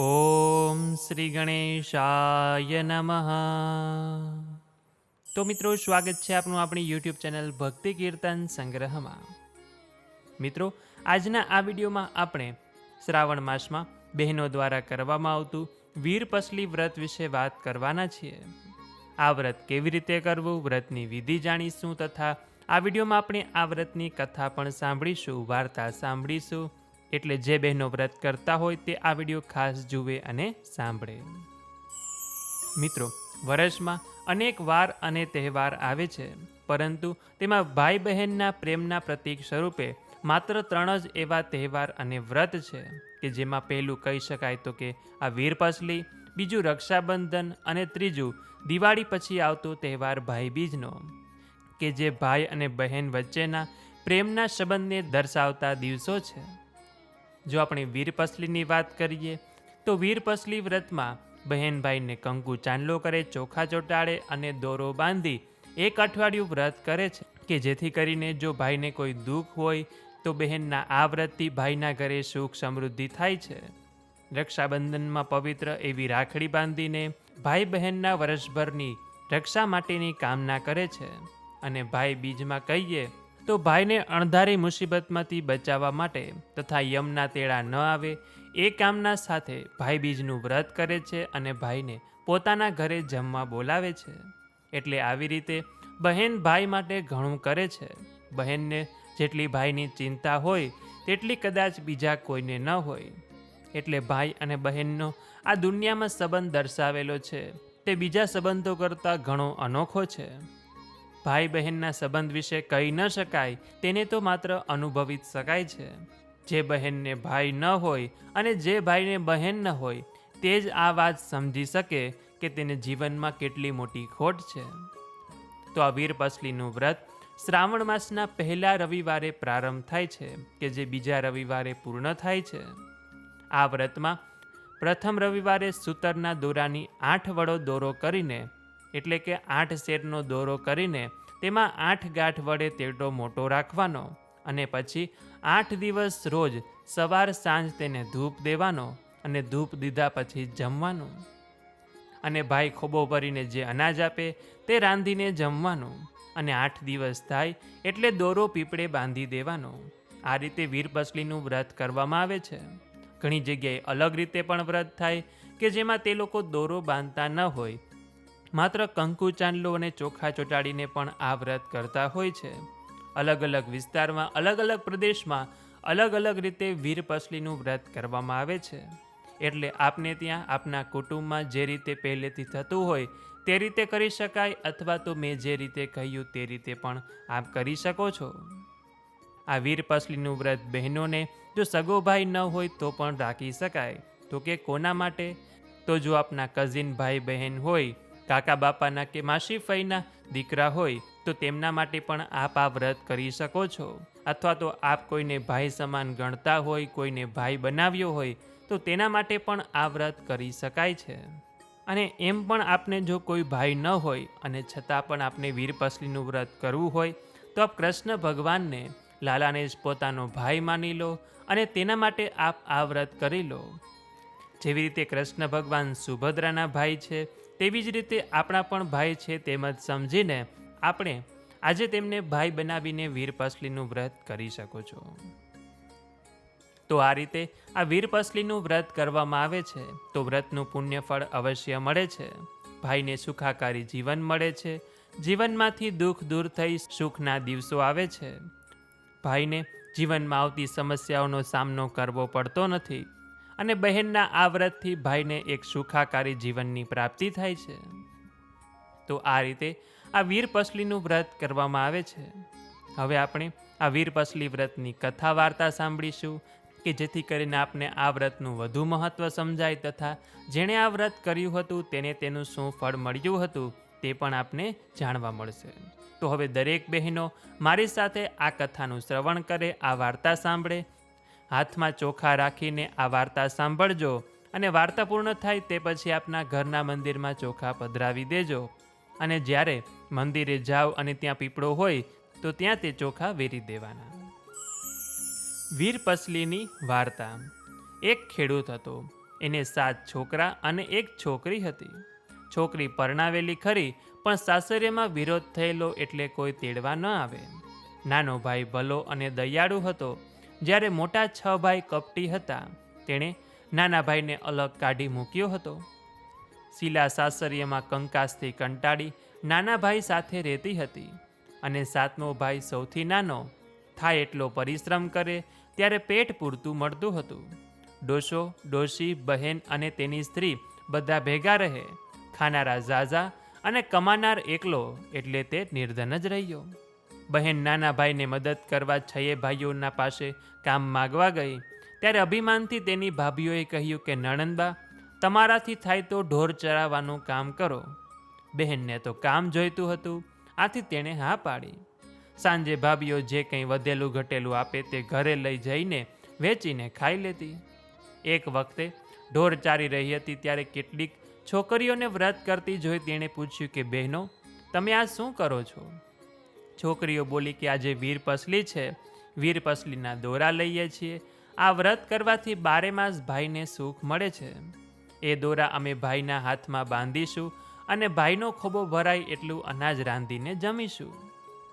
ઓમ શ્રી ગણેશાય નમઃ. તો મિત્રો, સ્વાગત છે આપનું આપણી યુટ્યુબ ચેનલ ભક્તિ કીર્તન સંગ્રહમાં. મિત્રો, આજના આ વિડીયોમાં આપણે શ્રાવણ માસમાં બહેનો દ્વારા કરવામાં આવતું વીરપસલી વ્રત વિશે વાત કરવાના છીએ. આ વ્રત કેવી રીતે કરવું, વ્રતની વિધિ જાણીશું તથા આ વિડીયોમાં આપણે આ વ્રતની કથા પણ સાંભળીશું, વાર્તા સાંભળીશું. એટલે જે બહેનો વ્રત કરતા હોય તે આ વીડિયો ખાસ જુએ અને સાંભળે. મિત્રો વર્ષમાં અનેક વાર અને તહેવાર આવે છે, પરંતુ તેમાં ભાઈ બહેનના પ્રેમના પ્રતીક સ્વરૂપે માત્ર ત્રણ જ એવા તહેવાર અને વ્રત છે કે જેમાં પહેલું કહી શકાય તો કે આ વીરપસલી બીજું રક્ષાબંધન અને ત્રીજું દિવાળી પછી આવતો તહેવાર ભાઈબીજનો, કે જે ભાઈ અને બહેન વચ્ચેના પ્રેમના સંબંધને દર્શાવતા દિવસો છે. જો આપણે વીરપસલીની વાત કરીએ, તો વીરપસલી વ્રતમાં બહેન ભાઈને કંકુ ચાંદલો કરે, ચોખા ચોંટાડે અને દોરો બાંધી એક અઠવાડિયું વ્રત કરે છે કે જેથી કરીને જો ભાઈને કોઈ દુઃખ હોય, તો બહેનના આ વ્રતથી ભાઈના ઘરે સુખ સમૃદ્ધિ થાય છે. રક્ષાબંધનમાં પવિત્ર એવી રાખડી બાંધીને ભાઈ બહેનના વર્ષભરની રક્ષા માટેની કામના કરે છે. અને ભાઈ બીજમાં કહીએ તો ભાઈને અણધારી મુસીબતમાંથી બચાવવા માટે તથા યમના તેડા ન આવે એ કામના સાથે ભાઈ બીજનું વ્રત કરે છે અને ભાઈને પોતાના ઘરે જમવા બોલાવે છે. એટલે આવી રીતે બહેન ભાઈ માટે ઘણું કરે છે. બહેનને જેટલી ભાઈની ચિંતા હોય તેટલી કદાચ બીજા કોઈને ન હોય. એટલે ભાઈ અને બહેનનો આ દુનિયામાં સંબંધ દર્શાવેલો છે. તે બીજા સંબંધો કરતાં ઘણો અનોખો છે. ભાઈ બહેનના સંબંધ વિશે કહી ન શકાય, તેને તો માત્ર અનુભવી જ શકાય છે. જે બહેનને ભાઈ ન હોય અને જે ભાઈને બહેન ન હોય, તે જ આ વાત સમજી શકે કે તેને જીવનમાં કેટલી મોટી ખોટ છે. તો આ વીરપસલીનું વ્રત શ્રાવણ માસના પહેલા રવિવારે પ્રારંભ થાય છે કે જે બીજા રવિવારે પૂર્ણ થાય છે. આ વ્રતમાં પ્રથમ રવિવારે સૂતરના દોરાની આઠ વડો દોરો કરીને એટલે કે આઠ શેરનો દોરો કરીને તેમાં આઠ ગાંઠ વડે તેટલો મોટો રાખવાનો અને પછી આઠ દિવસ રોજ સવાર સાંજ તેને ધૂપ દેવાનો અને ધૂપ દીધા પછી જમવાનું. અને ભાઈ ખોબો ભરીને જે અનાજ આપે તે રાંધીને જમવાનું અને આઠ દિવસ થાય એટલે દોરો પીપળે બાંધી દેવાનો. આ રીતે વીરપસલીનું વ્રત કરવામાં આવે છે. ઘણી જગ્યાએ અલગ રીતે પણ વ્રત થાય કે જેમાં તે લોકો દોરો બાંધતા ન હોય માત્ર કંકુ ચાંદલો અને ચોખા ચોંટાડીને પણ આ વ્રત કરતા હોય છે. અલગ અલગ વિસ્તારમાં, અલગ અલગ પ્રદેશમાં, અલગ અલગ રીતે વીરપસલીનું વ્રત કરવામાં આવે છે. એટલે આપને ત્યાં, આપના કુટુંબમાં જે રીતે પહેલેથી થતું હોય, તે રીતે કરી શકાય અથવા તો મેં જે રીતે કહ્યું તે રીતે પણ આપ કરી શકો છો. આ વીરપસલીનું વ્રત બહેનોને જો સગો ભાઈ ન હોય તો પણ રાખી શકાય. તો કે કોના માટે? તો જો આપના કઝિન ભાઈ બહેન હોય કાકા બાપાના કે માસી ફઈના દીકરા હોય, તો તેમના માટે પણ આપ આ વ્રત કરી શકો છો. અથવા તો આપ કોઈને ભાઈ સમાન ગણતા હોય, કોઈને ભાઈ બનાવ્યો હોય, તો તેના માટે પણ આ વ્રત કરી શકાય છે. અને એમ પણ આપને જો કોઈ ભાઈ ન હોય, અને છતાં પણ આપને વીરપસલીનું વ્રત કરવું હોય, તો આપ કૃષ્ણ ભગવાનને, લાલાને જ પોતાનો ભાઈ માની લો, અને તેના માટે આપ આ વ્રત કરી લો. જેવી રીતે કૃષ્ણ ભગવાન સુભદ્રાના ભાઈ છે તેવી જ રીતે આપણા પણ ભાઈ છે તેમજ સમજીને આપણે આજે તેમને ભાઈ બનાવીને વીરપસલીનું વ્રત કરી શકો છો. તો આ રીતે આ વીરપસલીનું વ્રત કરવામાં આવે છે, તો વ્રતનું પુણ્યફળ અવશ્ય મળે છે. ભાઈને સુખાકારી જીવન મળે છે, જીવનમાંથી દુઃખ દૂર થઈ સુખના દિવસો આવે છે. ભાઈને જીવનમાં આવતી સમસ્યાઓનો સામનો કરવો પડતો નથી. અને બહેનના આ વ્રતથી ભાઈને એક સુખાકારી જીવનની પ્રાપ્તિ થાય છે. તો આ રીતે આ વીરપસલીનું વ્રત કરવામાં આવે છે. હવે આપણે આ વીરપસલી વ્રતની કથા વાર્તા સાંભળીશું કે જેથી કરીને આપને આ વ્રતનું વધુ મહત્ત્વ સમજાય તથા જેણે આ વ્રત કર્યું હતું તેને તેનું શું ફળ મળ્યું હતું તે પણ આપને જાણવા મળશે. તો હવે દરેક બહેનો મારી સાથે આ કથાનું શ્રવણ કરે, આ વાર્તા સાંભળે હાથમાં ચોખા રાખીને આ વાર્તા સાંભળજો અને વાર્તા પૂર્ણ થાય તે પછી આપના ઘરના મંદિરમાં ચોખા પધરાવી દેજો. અને જ્યારે મંદિરે જાઓ અને ત્યાં પીપળો હોય, તો ત્યાં તે ચોખા વેરી દેવાના. વીરપસલીની વાર્તા. એક ખેડૂત હતો. એને સાત છોકરા અને એક છોકરી હતી. છોકરી પરણાવેલી ખરી, પણ સાસરેમાં વિરોધ થયેલો એટલે કોઈ તેડવા ન આવે. નાનો ભાઈ ભલો અને દયાળુ હતો. જ્યારે મોટા છ ભાઈ કપટી હતા, તેણે નાના ભાઈને અલગ કાઢી મૂક્યો હતો. શીલા સાસરિયામાં કંકાસથી કંટાળી નાના ભાઈ સાથે રહેતી હતી અને સાતમો ભાઈ સૌથી નાનો થાય એટલો પરિશ્રમ કરે ત્યારે પેટ પૂરતું મળતું હતું. ડોશો, ડોશી, બહેન અને તેની સ્ત્રી બધા ભેગા રહે, ખાનારા ઝાઝા અને કમાનાર એકલો એટલે તે નિર્ધન જ રહ્યો. બહેન નાના ભાઈને મદદ કરવા છયે ભાઈઓના પાસે કામ માગવા ગઈ, ત્યારે અભિમાનથી તેની ભાભીઓએ કહ્યું કે, નણંદબા, તમારાથી થાય તો ઢોર ચરાવવાનું કામ કરો. બહેનને તો કામ જોઈતું હતું, આથી તેણે હા પાડી. સાંજે ભાભીઓ જે કંઈ વધેલું ઘટેલું આપે તે ઘરે લઈ જઈને વેચીને ખાઈ લેતી. એક વખતે ઢોર ચારી રહી હતી, ત્યારે કેટલીક છોકરીઓને વ્રત કરતી જોઈ તેણે પૂછ્યું કે, બહેનો, તમે આ શું કરો છો? છોકરીઓ બોલી કે આજે વીર પસલી છે. વીર પસલીના દોરા લઈએ છીએ. આ વ્રત કરવાથી બારે માસ ભાઈને સુખ મળે છે. એ દોરા અમે ભાઈના હાથમાં બાંધીશું અને ભાઈનો ખોબો ભરાય એટલું અનાજ રાંધીને જમીશું.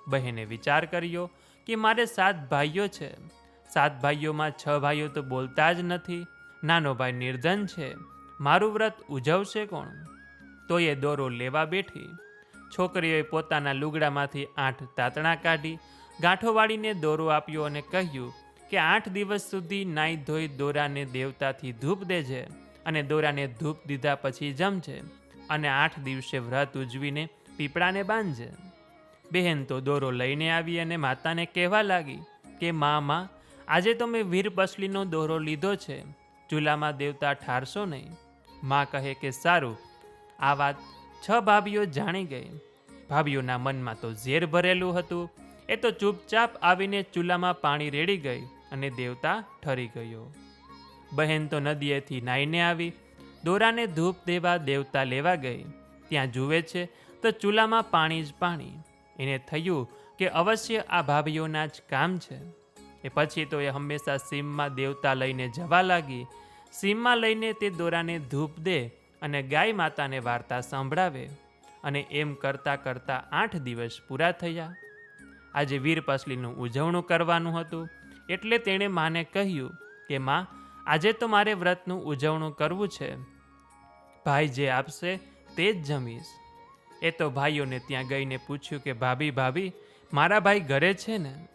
બહેને વિચાર કર્યો કે મારે સાત ભાઈઓ છે. સાત ભાઈઓમાં છ ભાઈઓ તો બોલતા જ નથી. નાનો ભાઈ નિર્ધન છે. મારું વ્રત ઉજવશે કોણ? તો એ દોરો લેવા બેઠી. છોકરીઓએ પોતાના લુગડામાંથી આઠ તાતણા કાઢી ગાંઠો વાળીને દોરો આપ્યો અને કહ્યું કે આઠ દિવસ સુધી નાઈ ધોઈ દોરાને દેવતાથી ધૂપ દેજે અને દોરાને ધૂપ દીધા પછી જમજે અને આઠ દિવસે વ્રત ઉજવીને પીપળાને બાંધજે. બહેન તો દોરો લઈને આવી અને માતાને કહેવા લાગી કે મા માં આજે તો મેં વીર બસલીનો દોરો લીધો છે, ચૂલામાં દેવતા ઠારશો નહીં. મા કહે કે, સારું, આ વાત છ ભાભીઓ જાણી ગઈ. ભાભીઓના મનમાં તો ઝેર ભરેલું હતું. એ તો ચૂપચાપ આવીને ચૂલામાં પાણી રેડી ગઈ અને દેવતા ઠરી ગયો. બહેન તો નદીએથી નાહીને આવી. દોરાને ધૂપ દેવા દેવતા લેવા ગઈ. ત્યાં જુએ છે તો ચૂલામાં પાણી જ પાણી. એને થયું કે અવશ્ય આ ભાભીઓના જ કામ છે. એ પછી તો એ હંમેશા સીમમાં દેવતા લઈને જવા લાગી. સીમમાં લઈને તે દોરાને ધૂપ દે અને ગાય માતાને વાર્તા સંભળાવે અને એમ કરતાં કરતાં આઠ દિવસ પૂરા થયા. આજે વીર પસલીનું ઉજવણું કરવાનું હતું. એટલે તેણે માને કહ્યું કે, માં, આજે તો મારે વ્રતનું ઉજવણું કરવું છે. ભાઈ જે આપશે તે જ જમીશ. એ તો ભાઈઓને ત્યાં ગઈને પૂછ્યું કે, ભાભી ભાભી, મારા ભાઈ ઘરે છે ને?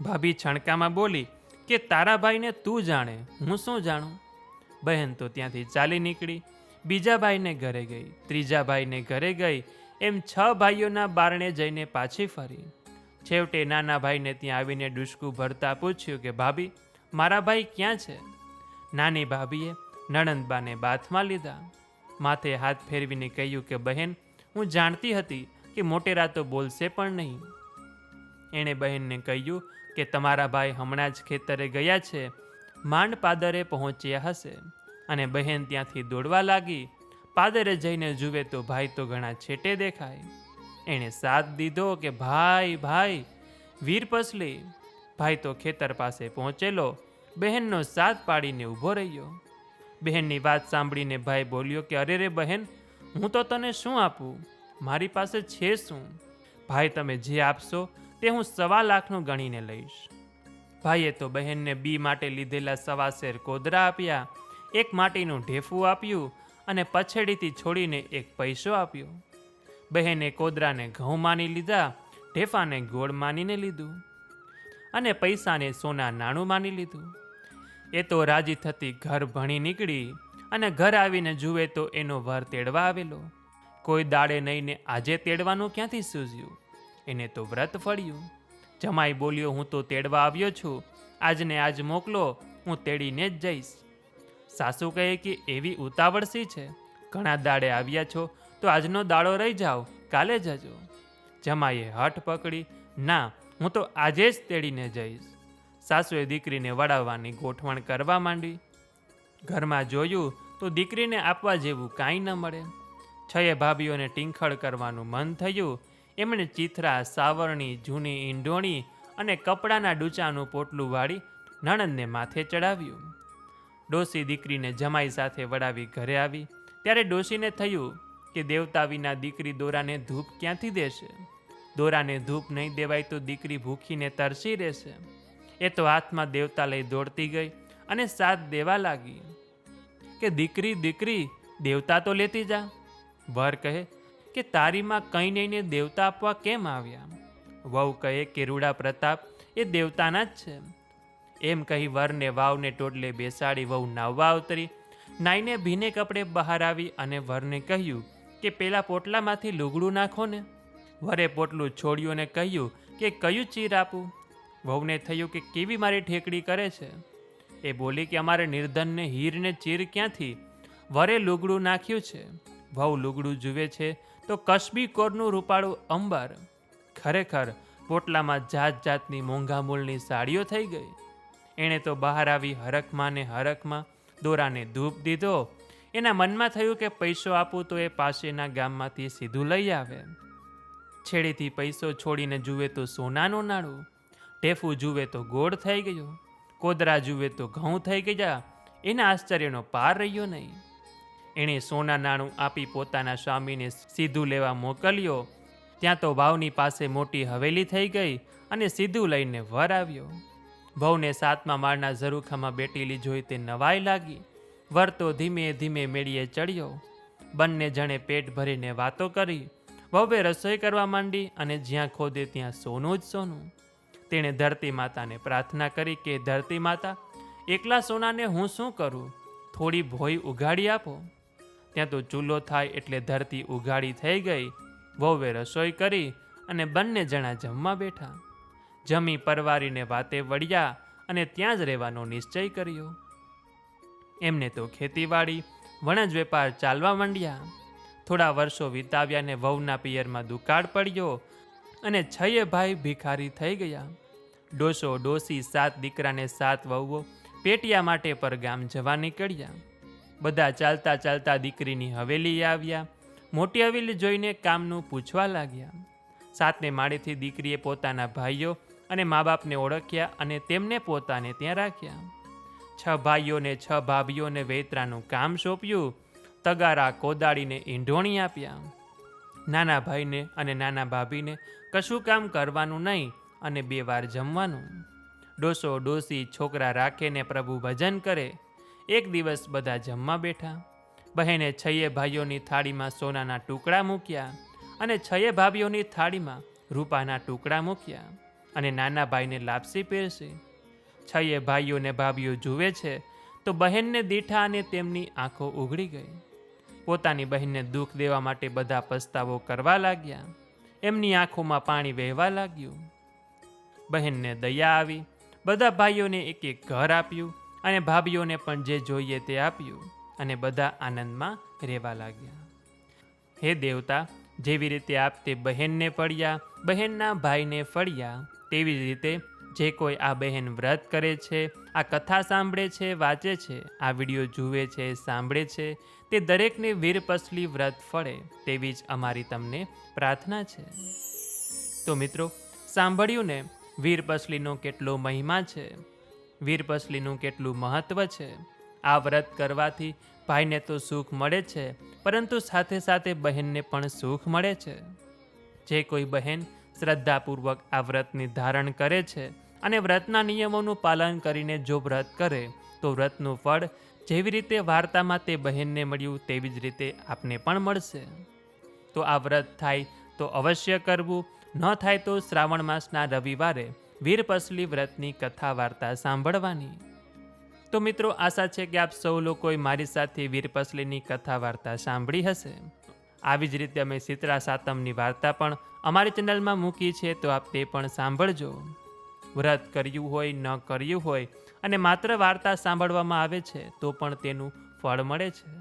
ભાભી છણકામાં બોલી કે, તારા ભાઈને તું જાણે, હું શું જાણું? બહેન તો ત્યાંથી ચાલી નીકળી. બીજા ભાઈને ઘરે ગઈ. ત્રીજા ભાઈને ઘરે ગઈ. એમ છ ભાઈઓના બારણે જઈને પાછી ફરી. છેવટે નાના ભાઈને ત્યાં આવીને ડુસકું ભરતા પૂછ્યું કે, ભાભી, મારા ભાઈ ક્યાં છે? નાની ભાભીએ નણંદબાને બાથમાં લીધા. માથે હાથ ફેરવીને કહ્યું કે, બહેન, હું જાણતી હતી કે મોટેરા તો બોલશે પણ નહીં. એણે બહેનને કહ્યું કે, તમારા ભાઈ હમણાં જ ખેતરે ગયા છે. માંડ પાદરે પહોંચ્યા હશે. અને બહેન ત્યાંથી દોડવા લાગી. પાદરે જઈને જુએ તો ભાઈ તો ઘણા છેટે દેખાય. એણે સાથ દીધો કે, ભાઈ ભાઈ, વીર પસલી. ભાઈ તો ખેતર પાસે પહોંચેલો. બહેનનો સાથ પાડીને ઊભો રહ્યો. બહેનની વાત સાંભળીને ભાઈ બોલ્યો કે, અરે રે બહેન, હું તો તને શું આપું? મારી પાસે છે શું? ભાઈ, તમે જે આપશો તે હું સવા લાખનું ગણીને લઈશ. ભાઈએ તો બહેનને બી માટે લીધેલા સવા શેર કોદરા આપ્યા. એક માટીનું ઢેફું આપ્યું અને પછેડીથી છોડીને એક પૈસો આપ્યો. બહેને કોદરાને ઘઉં માની લીધા, ઢેફાને ગોળ માનીને લીધું અને પૈસાને સોના નાણું માની લીધું. એ તો રાજી થતી ઘર ભણી નીકળી અને ઘર આવીને જુએ તો એનો વર તેડવા આવેલો. કોઈ દાડે નહીંને આજે તેડવાનું ક્યાંથી સૂઝ્યું? એને તો વ્રત ફળ્યું. જમાઈ બોલ્યો, હું તો તેડવા આવ્યો છું. આજને આજ મોકલો, હું તેડીને જ જઈશ. સાસુ કહે કે એવી ઉતાવળસી છે? ઘણા દાડે આવ્યા છો, તો આજનો દાડો રહી જાઓ, કાલે જજો. જમાઈએ હઠ પકડી, ના, હું તો આજે જ તેડીને જઈશ. સાસુએ દીકરીને વડાવવાની ગોઠવણ કરવા માંડી. ઘરમાં જોયું તો દીકરીને આપવા જેવું કાંઈ ન મળે. છયે ભાભીઓને ટીંખળ કરવાનું મન થયું. એમણે ચિથરા, સાવરણી, જૂની ઈંડોણી અને કપડાના ડૂચાનું પોટલું વાળી નણંદને માથે ચડાવ્યું ડોસી દીકરીને જમાઈ સાથે વડાવી ઘરે આવી. ત્યારે ડોશીને થયું કે દેવતા વિના દીકરી દોરાને ધૂપ ક્યાંથી દેશે? દોરાને ધૂપ નહીં દેવાય તો દીકરી ભૂખીને તરસી રહેશે. એ તો હાથમાં દેવતા લઈ દોડતી ગઈ અને સાથ દેવા લાગી કે દીકરી દીકરી, દેવતા તો લેતી જા. વર કહે કે તારીમાં કંઈ નહીં ને દેવતા આપવા કેમ આવ્યા? વહુ કહે કે રૂડા પ્રતાપ એ દેવતાના જ છે. એમ કહી વરને વાવને ટોટલે બેસાડી વહુ નાવવા અવતરી નાઈને ભીને કપડે બહાર આવી અને વરને કહ્યું કે પેલા પોટલામાંથી લુગડું નાખો ને. વરે પોટલું છોડ્યું અને કહ્યું કે કયું ચીર આપું? વહુને થયું કે કેવી મારી ઠેકડી કરે છે? એ બોલી કે અમારે નિર્ધનને હીરને ચીર ક્યાંથી? વરે લુગડું નાખ્યું છે. વહુ લુગડું જુએ છે તો કસબી કોરનું રૂપાળું અંબર. ખરેખર પોટલામાં જાત જાતની મોંઘા મૂળની સાડીઓ થઈ ગઈ. એણે તો બહાર આવી હરખમાં ને હરખમાં દોરાને ધૂપ દીધો. એના મનમાં થયું કે પૈસો આપું તો એ પાસેના ગામમાંથી સીધું લઈ આવે. છેડેથી પૈસો છોડીને જુએ તો સોનાનું નાણું ટેફું જુએ તો ગોળ થઈ ગયું, કોદરા જુએ તો ઘઉં થઈ ગયા, એના આશ્ચર્યનો પાર રહ્યો નહીં. એણે સોના નાણું આપી પોતાના સ્વામીને સીધું લેવા મોકલ્યો. ત્યાં તો ભાવની પાસે મોટી હવેલી થઈ ગઈ અને સીધું લઈને વર આવ્યો. ભવને સાતમા માળના ઝરૂખામાં બેટેલી જોઈ તે નવાઈ લાગી. વરતો ધીમે ધીમે મેળીએ ચડ્યો. બંને જણે પેટ ભરીને વાતો કરી. વહુએ રસોઈ કરવા માંડી અને જ્યાં ખોદે ત્યાં સોનું જ સોનું. તેણે ધરતી માતાને પ્રાર્થના કરી કે, ધરતી માતા, એકલા સોનાને હું શું કરું? થોડી ભોય ઉઘાડી આપો. ત્યાં તો ચૂલો થાય એટલે ધરતી ઉઘાડી થઈ ગઈ. વહુએ રસોઈ કરી અને બંને જણા જમવા બેઠા. જમી પરવારીને વાતે વળ્યા અને ત્યાં જ રહેવાનો નિશ્ચય કર્યો. એમને તો ખેતીવાડી, વણજ વેપાર ચાલવા માંડ્યા. થોડા વર્ષો વિતાવ્યા ને વહુના પિયરમાં દુકાળ પડ્યો અને છયે ભાઈ ભિખારી થઈ ગયા. ડોસો ડોસી સાત દીકરાને સાત વહુઓ પેટિયા માટે પર ગામ જવા નીકળ્યા. બધા ચાલતા ચાલતા દીકરીની હવેલી આવ્યા. મોટી હવેલી જોઈને કામનું પૂછવા લાગ્યા. સાતને માળેથી દીકરીએ પોતાના ભાઈઓ અને મા બાપને ઓળખ્યા અને તેમને પોતાને ત્યાં રાખ્યા. છ ભાઈઓને, છ ભાભીઓને વેતરાનું કામ સોંપ્યું. તગારા કોદાળીને ઈંઢોણી આપ્યા. નાના ભાઈને અને નાના ભાભીને કશું કામ કરવાનું નહીં અને બે વાર જમવાનું. ડોસો ડોસી છોકરા રાખેને પ્રભુ ભજન કરે. એક દિવસ બધા જમવા બેઠા. બહેને છયે ભાઈઓની થાળીમાં સોનાના ટુકડા મૂક્યા અને છયે ભાભીઓની થાળીમાં રૂપાના ટુકડા મૂક્યા. અને નાના ભાઈને લાપસી પહેરશે. છયે ભાઈઓને ભાભીઓ જુએ છે, તો બહેનને દીઠા અને તેમની આંખો ઉઘડી ગઈ. પોતાની બહેનને દુઃખ દેવા માટે બધા પસ્તાવો કરવા લાગ્યા. એમની આંખોમાં પાણી વહેવા લાગ્યું. બહેનને દયા આવી, બધા ભાઈઓને એક એક ઘર આપ્યું અને ભાભીઓને પણ જે જોઈએ તે આપ્યું અને બધા આનંદમાં રહેવા લાગ્યા. હે દેવતા જેવી રીતે આપ તે બહેનને ફળ્યા, બહેનના ભાઈને ફળ્યા, તેવી જ રીતે જે કોઈ આ બહેન વ્રત કરે છે, આ કથા સાંભળે છે, વાંચે છે, આ વીડિયો જુએ છે, સાંભળે છે, તે દરેકને વીરપસલી વ્રત ફળે, તેવી જ અમારી તમને પ્રાર્થના છે. તો મિત્રો, સાંભળ્યું ને, વીરપસલીનો કેટલો મહિમા છે, વીરપસલીનું કેટલું મહત્ત્વ છે. આ વ્રત કરવાથી ભાઈને તો સુખ મળે છે, પરંતુ સાથે સાથે બહેનને પણ સુખ મળે છે. જે કોઈ બહેન શ્રદ્ધાપૂર્વક આ વ્રતની ધારણ કરે છે અને વ્રતના નિયમોનું પાલન કરીને જો વ્રત કરે, તો વ્રતનું ફળ જેવી રીતે વાર્તામાં તે બહેનને મળ્યું તેવી જ રીતે આપને પણ મળશે. તો આ વ્રત થાય તો અવશ્ય કરવું, ન થાય તો શ્રાવણ માસના રવિવારે વીરપસલી વ્રતની કથા વાર્તા સાંભળવાની. તો મિત્રો, આશા છે કે આપ સૌ લોકોએ મારી સાથે વીરપસલીની કથા વાર્તા સાંભળી હશે. આવી જ રીતે અમે શીતળા સાતમની વાર્તા પણ અમારી ચેનલમાં મૂકી છે, તો આપ તે પણ સાંભળજો. વ્રત કર્યું હોય, ન કર્યું હોય, અને માત્ર વાર્તા સાંભળવામાં આવે છે, તો પણ તેનું ફળ મળે છે.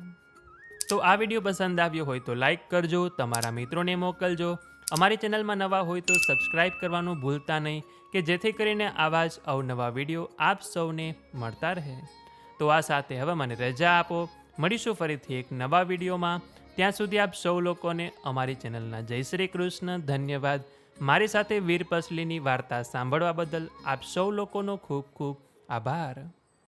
તો આ વીડિયો પસંદ આવ્યો હોય તો લાઈક કરજો, તમારા મિત્રોને મોકલજો અમારી ચેનલમાં નવા હોય તો સબસ્ક્રાઇબ કરવાનું ભૂલતા નહીં, કે જેથી કરીને આવા જ અવનવા વીડિયો આપ સૌને મળતા રહે. તો આ સાથે હવે મને રજા આપો. મળીશું ફરીથી એક નવા વિડીયોમાં. ત્યાં સુધી આપ સૌ લોકોને અમારી ચેનલના જય શ્રી કૃષ્ણ, ધન્યવાદ. મારી સાથે વીર પસલીની વાર્તા સાંભળવા બદલ આપ સૌ લોકોનો ખૂબ ખૂબ આભાર.